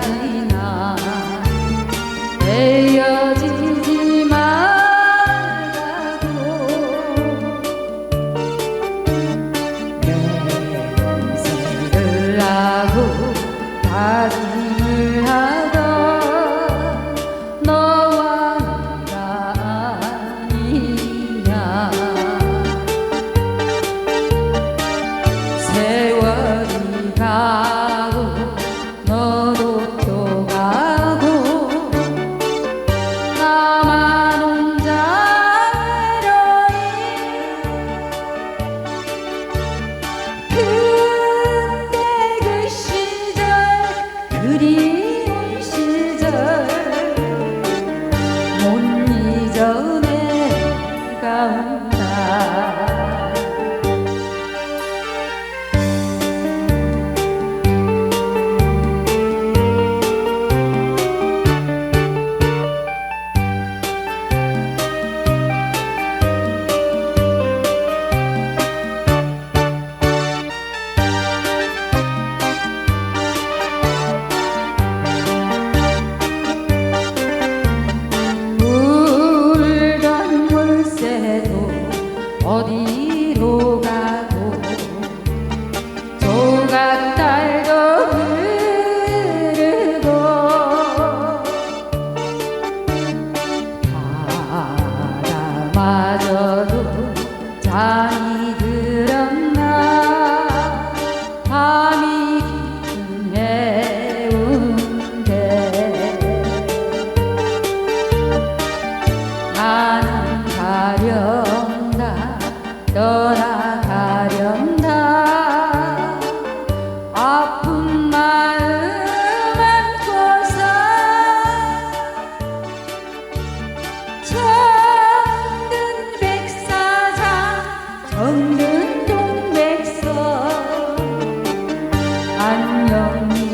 생각이나 헤어지지 말라고 내 인생을 하고 다짐을 ตา 빠져도 잠이 들었나? 밤이 깊은 해운데. 가려 还有。